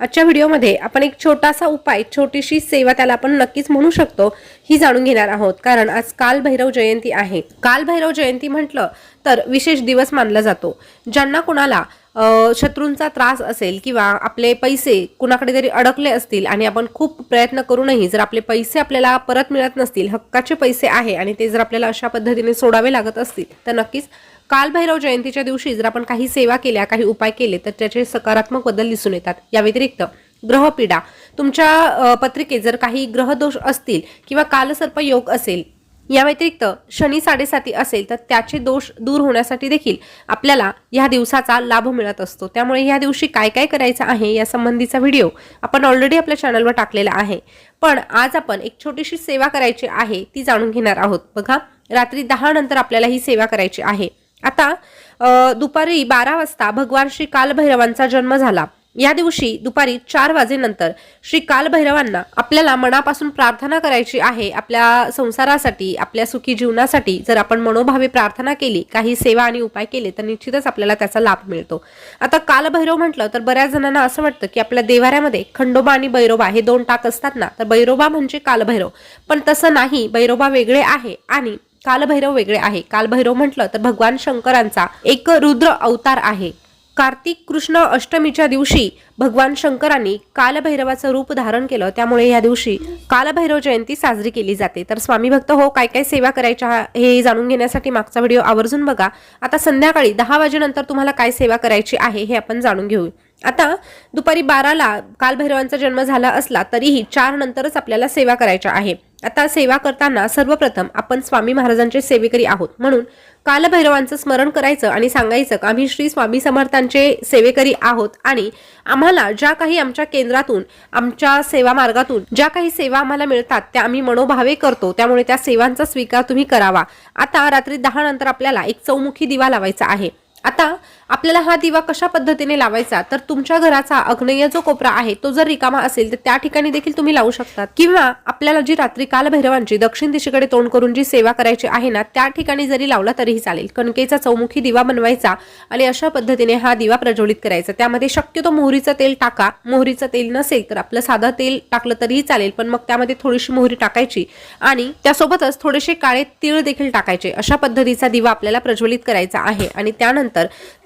आजच्या व्हिडिओमध्ये आपण एक छोटासा उपाय छोटीशी सेवा त्याला आपण नक्कीच म्हणू शकतो ही जाणून घेणार आहोत. कारण आज काल भैरव जयंती आहे. काल भैरव जयंती म्हटलं तर विशेष दिवस मानला जातो. ज्यांना कोणाला शत्रूंचा त्रास असेल किंवा आपले पैसे कुणाकडे तरी अडकले असतील आणि आपण खूप प्रयत्न करूनही जर आपले पैसे आपल्याला परत मिळत नसतील हक्काचे पैसे आहे आणि ते जर आपल्याला अशा पद्धतीने सोडावे लागत असतील तर नक्कीच कालभैरव जयंतीच्या दिवशी जर आपण काही सेवा केल्या काही उपाय केले तर त्याचे सकारात्मक बदल दिसून येतात. या व्यतिरिक्त ग्रहपीडा. तुमच्या पत्रिकेत जर काही ग्रहदोष असतील किंवा कालसर्प योग असेल या व्यतिरिक्त शनी साडेसाती असेल तर त्याचे दोष दूर होण्यासाठी देखील आपल्याला या दिवसाचा लाभ मिळत असतो. त्यामुळे या दिवशी काय काय करायचं आहे या संबंधीचा व्हिडिओ आपण ऑलरेडी आपल्या चॅनलवर टाकलेला आहे. पण आज आपण एक छोटीशी सेवा करायची आहे ती जाणून घेणार आहोत. बघा रात्री दहा नंतर आपल्याला ही सेवा करायची आहे. आता दुपारी बारा वाजता भगवान श्री कालभैरवांचा जन्म झाला. या दिवशी दुपारी चार वाजेनंतर श्री कालभैरवांना आपल्याला मनापासून प्रार्थना करायची आहे आपल्या संसारासाठी आपल्या सुखी जीवनासाठी जर आपण मनोभावे प्रार्थना केली काही सेवा आणि उपाय केले तर निश्चितच आपल्याला त्याचा लाभ मिळतो. आता कालभैरव म्हटलं तर बऱ्याच जणांना असं वाटतं की आपल्या देवाऱ्यामध्ये खंडोबा आणि बैरोबा हे दोन टाक असतात ना तर बैरोबा म्हणजे कालभैरव. पण तसं नाही बैरोबा वेगळे आहे आणि कालभैरव वेगळे आहे. कालभैरव म्हटलं तर भगवान शंकरांचा एक रुद्र अवतार आहे. कार्तिक कृष्ण अष्टमीच्या दिवशी भगवान शंकरांनी कालभैरवाचं रूप धारण केलं. त्यामुळे या दिवशी कालभैरव जयंती साजरी केली जाते. तर स्वामी भक्त हो काय काय सेवा करायच्या हे जाणून घेण्यासाठी मागचा व्हिडिओ आवर्जून बघा. आता संध्याकाळी दहा वाजेनंतर तुम्हाला काय सेवा करायची आहे हे आपण जाणून घेऊ. आता दुपारी बाराला कालभैरवांचा जन्म झाला असला तरीही चार नंतरच आपल्याला सेवा करायच्या आहे. आता सेवा करताना सर्वप्रथम आपण स्वामी महाराजांचे सेवेकरी आहोत. म्हणून कालभैरवांचं स्मरण करायचं आणि सांगायचं का आम्ही श्री स्वामी समर्थांचे सेवेकरी आहोत आणि आम्हाला ज्या काही आमच्या केंद्रातून आमच्या सेवा मार्गातून ज्या काही सेवा आम्हाला मिळतात त्या आम्ही मनोभावे करतो त्यामुळे त्या सेवांचा स्वीकार तुम्ही करावा. आता रात्री दहा नंतर आपल्याला एक चौमुखी दिवा लावायचा आहे. आता आपल्याला हा दिवा कशा पद्धतीने लावायचा? तर तुमच्या घराचा अग्नेय जो कोपरा आहे तो जर रिकामा असेल तर त्या ठिकाणी देखील तुम्ही लावू शकतात. किंवा आपल्याला जी रात्री कालभैरवांची दक्षिण दिशेकडे तोंड करून जी सेवा करायची आहे ना त्या ठिकाणी जरी लावला तरीही चालेल. कणकेचा चौमुखी दिवा बनवायचा आणि अशा पद्धतीने हा दिवा प्रज्वलित करायचा. त्यामध्ये शक्यतो मोहरीचं तेल टाका. मोहरीचं तेल नसेल तर आपलं साधं तेल टाकलं तरीही चालेल पण मग त्यामध्ये थोडीशी मोहरी टाकायची आणि त्यासोबतच थोडेसे काळे तीळ देखील टाकायचे. अशा पद्धतीचा दिवा आपल्याला प्रज्वलित करायचा आहे आणि त्यानंतर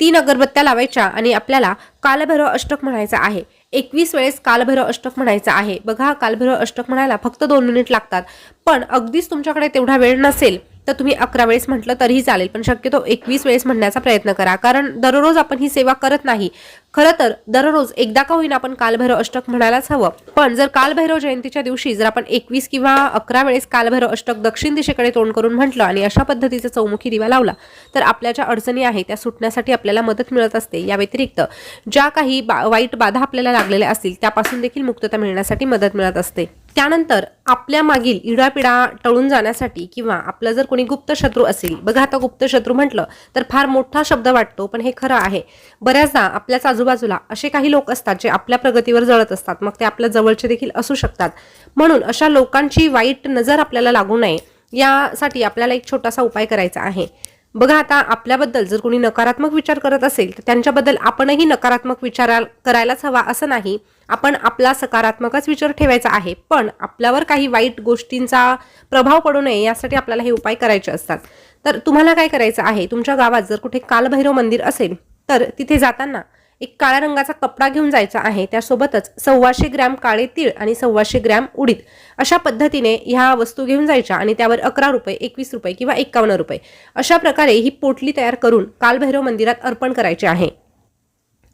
तीन अगरबत्त्या लावायच्या आणि आपल्याला कालभैरव अष्टक म्हणायचा आहे. एकवीस वेळेस कालभैरव अष्टक म्हणायचं आहे. बघा कालभैरव अष्टक म्हणायला फक्त दोन मिनिट लागतात. पण अगदीच तुमच्याकडे तेवढा वेळ नसेल तर तुम्ही अकरा वेळेस म्हटलं तरीही चालेल. पण शक्यतो एकवीस वेळेस म्हणण्याचा प्रयत्न करा. कारण दररोज आपण ही सेवा करत नाही. खरं तर दररोज एकदा का होईना आपण कालभैरव अष्टक म्हणायलाच हवं. पण जर कालभैरव जयंतीच्या दिवशी जर आपण एकवीस किंवा अकरा वेळेस कालभैरव अष्टक दक्षिण दिशेकडे तोंड करून म्हटलं आणि अशा पद्धतीचा चौमुखी दिवा लावला तर आपल्या ज्या अडचणी आहे त्या सुटण्यासाठी आपल्याला मदत मिळत असते. या व्यतिरिक्त ज्या काही बा वाईट बाधा आपल्याला लागलेल्या असतील त्यापासून देखील मुक्तता मिळण्यासाठी मदत मिळत असते. त्यानंतर आपल्या मागील इडापिडा टळून जाण्यासाठी किंवा आपलं जर कोणी गुप्त शत्रू असेल बघा आता गुप्त शत्रू म्हटलं तर फार मोठा शब्द वाटतो पण हे खरं आहे. बऱ्याचदा आपल्याच आजूबाजूला असे काही लोक असतात जे आपल्या प्रगतीवर जळत असतात मग ते आपल्या जवळचे देखील असू शकतात. म्हणून अशा लोकांची वाईट नजर आपल्याला लागू नये यासाठी आपल्याला एक छोटासा उपाय करायचा आहे. बघा आता आपल्याबद्दल जर कोणी नकारात्मक विचार करत असेल तर त्यांच्याबद्दल आपणही नकारात्मक विचार करायलाच हवा असं नाही. आपण आपला सकारात्मकच विचार ठेवायचा आहे पण आपल्यावर काही वाईट गोष्टींचा प्रभाव पडू नये यासाठी आपल्याला हे उपाय करायचे असतात. तर तुम्हाला काय करायचं आहे? तुमच्या गावात जर कुठे कालभैरव मंदिर असेल तर तिथे जाताना एक काळ्या रंगाचा कपडा घेऊन जायचा आहे. त्यासोबतच सव्वाशे ग्रॅम काळे तीळ आणि सव्वाशे ग्रॅम उडीद अशा पद्धतीने ह्या वस्तू घेऊन जायच्या आणि त्यावर अकरा रुपये एकवीस रुपये किंवा एक्कावन्न रुपये अशा प्रकारे ही पोटली तयार करून कालभैरव मंदिरात अर्पण करायची आहे.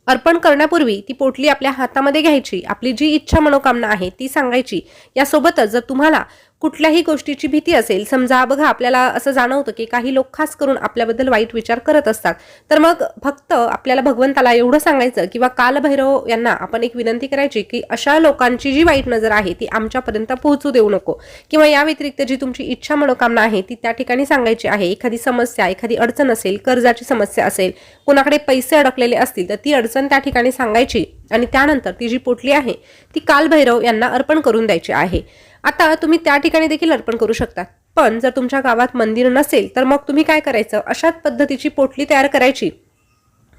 अर्पण करण्यापूर्वी ती पोटली आपल्या हातामध्ये घ्यायची. आपली जी इच्छा मनोकामना आहे ती सांगायची. यासोबतच जर तुम्हाला कुठल्याही गोष्टीची भीती असेल समजा बघा आपल्याला असं जाणवतं की काही लोक खास करून आपल्याबद्दल वाईट विचार करत असतात तर मग फक्त आपल्याला भगवंताला एवढं सांगायचं किंवा कालभैरव यांना आपण एक विनंती करायची की अशा लोकांची जी वाईट नजर आहे ती आमच्यापर्यंत पोहोचू देऊ नको. किंवा या व्यतिरिक्त जी तुमची इच्छा मनोकामना आहे ती त्या ठिकाणी सांगायची आहे एखादी समस्या एखादी अडचण असेल कर्जाची समस्या असेल कोणाकडे पैसे अडकलेले असतील तर ती अडचण त्या ठिकाणी सांगायची आणि त्यानंतर ती जी पोटली आहे ती कालभैरव यांना अर्पण करून द्यायची आहे. आता तुम्ही त्या ठिकाणी देखील अर्पण करू शकता. पण जर तुमच्या गावात मंदिर नसेल तर मग तुम्ही काय करायचं? अशाच पद्धतीची पोटली तयार करायची.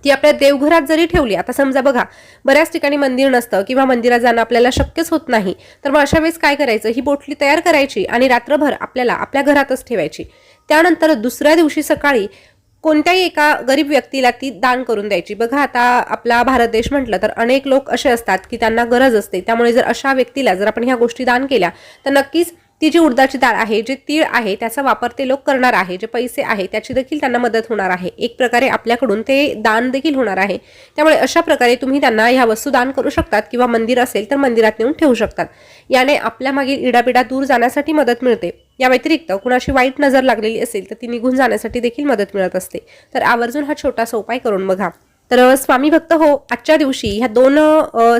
ती आपल्या देवघरात जरी ठेवली आता समजा बघा बऱ्याच ठिकाणी मंदिर नसतं किंवा मंदिरात जाणं आपल्याला शक्यच होत नाही तर मग अशा वेळेस काय करायचं? ही बोटली तयार करायची आणि रात्रभर आपल्याला आपल्या घरातच ठेवायची. त्यानंतर दुसऱ्या दिवशी सकाळी कोणत्याही एका गरीब व्यक्तीला ती दान करून द्यायची. बघा आता आपला भारत देश म्हटलं तर अनेक लोक असे असतात की त्यांना गरज असते. त्यामुळे जर अशा व्यक्तीला जर आपण ह्या गोष्टी दान केल्या तर नक्कीच ती जी उडदाची डाळ आहे जे तीळ आहे त्याचा वापर ते लोक करणार आहे. जे पैसे आहे त्याची देखील त्यांना मदत होणार आहे. एक प्रकारे आपल्याकडून ते दान देखील होणार आहे. त्यामुळे अशा प्रकारे तुम्ही त्यांना ह्या वस्तू दान करू शकतात किंवा मंदिर असेल तर मंदिरात नेऊन ठेवू शकतात. याने आपल्या मागील इडापिडा दूर जाण्यासाठी मदत मिळते. या व्यतिरिक्त कुणाशी वाईट नजर लागलेली असेल तर ती निघून जाण्यासाठी देखील मदत मिळत असते. तर आवर्जून हा छोटासा उपाय करून बघा. तर स्वामी भक्त हो आजच्या दिवशी ह्या दोन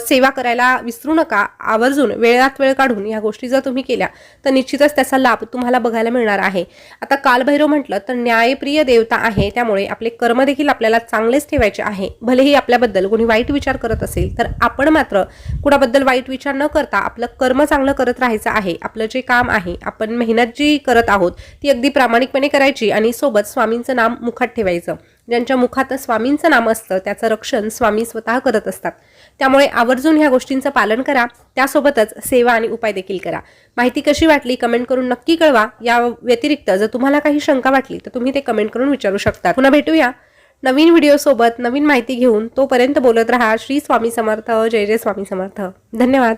सेवा करायला विसरू नका. आवर्जून वेळात वेळ काढून ह्या गोष्टी जर तुम्ही केल्या तर निश्चितच त्याचा लाभ तुम्हाला बघायला मिळणार आहे. आता कालभैरव म्हटलं तर न्यायप्रिय देवता आहे त्यामुळे आपले कर्म देखील आपल्याला चांगलेच ठेवायचे आहे. भलेही आपल्याबद्दल कोणी वाईट विचार करत असेल तर आपण मात्र कुणाबद्दल वाईट विचार न करता आपलं कर्म चांगलं करत राहायचं आहे. आपलं जे काम आहे आपण मेहनत जी करत आहोत ती अगदी प्रामाणिकपणे करायची आणि सोबत स्वामींचं नाम मुखात ठेवायचं. ज्यांच्या मुखात स्वामींचं नाम असतं त्याचं रक्षण स्वामी स्वतः करत असतात. त्यामुळे आवर्जून ह्या गोष्टींचं पालन करा त्यासोबतच सेवा आणि उपाय देखील करा. माहिती कशी वाटली कमेंट करून नक्की कळवा. या व्यतिरिक्त जर तुम्हाला काही शंका वाटली तर तुम्ही ते कमेंट करून विचारू शकता. पुन्हा भेटूया. नवीन व्हिडिओसोबत नवीन माहिती घेऊन तोपर्यंत बोलत राहा. श्री स्वामी समर्थ. जय जय स्वामी समर्थ. धन्यवाद.